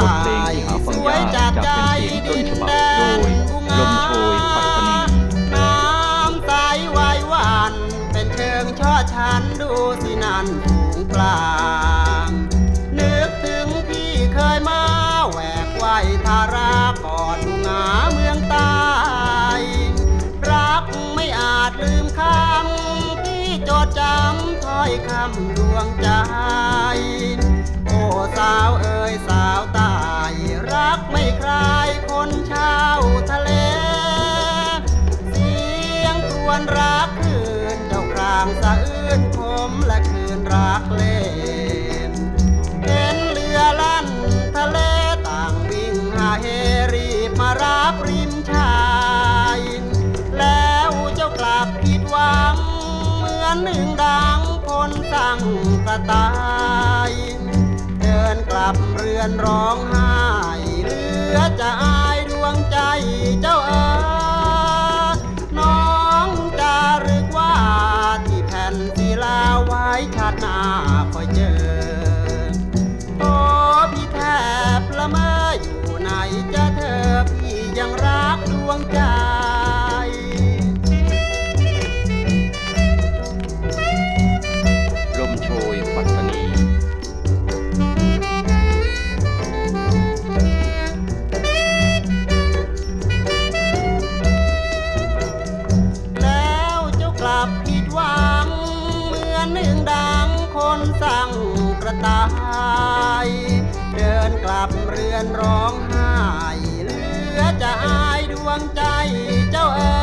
เมืองใต้สวยจัดใจดินแดนอุงาน้ำใสไวหวานเป็นเชิงช่อชันดูสินันผูงกลางนึกถึงพี่เคยมาแหวกไหวทารากอดอุงาเมืองใต้รักไม่อาจลืมคำพี่จดจำถ้อยคำดวงใจ โอ้สาวเอ๋ยสาว และคืนรักเล่นเห็นเรือลั่นทะเลต่างวิ่งหาเฮรีบมารับริมชาย แล้วเจ้ากลับผิดหวัง เหมือนหนึ่งดังคนสั่งกระตาย เดินกลับเรือนร้องไห้ ยังรักดวงใจลมโชยปัตตานี แล้วเจ้ากลับผิดหวัง เหมือนหนึ่งดังคนสั่งกระต่าย วงใจเจ้าเอ๋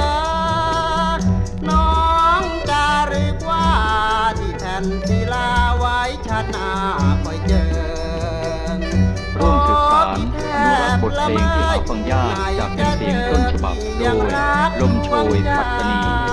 น้องจารึกว่าที่แผ่นศิลาไว้ชาติหน้าคอยเจอร่วมสืบสารนุรักษ์บทเพลงที่หาฟังยากจากเป็นเสียงต้นฉบับโดยลมโชยพัฒนี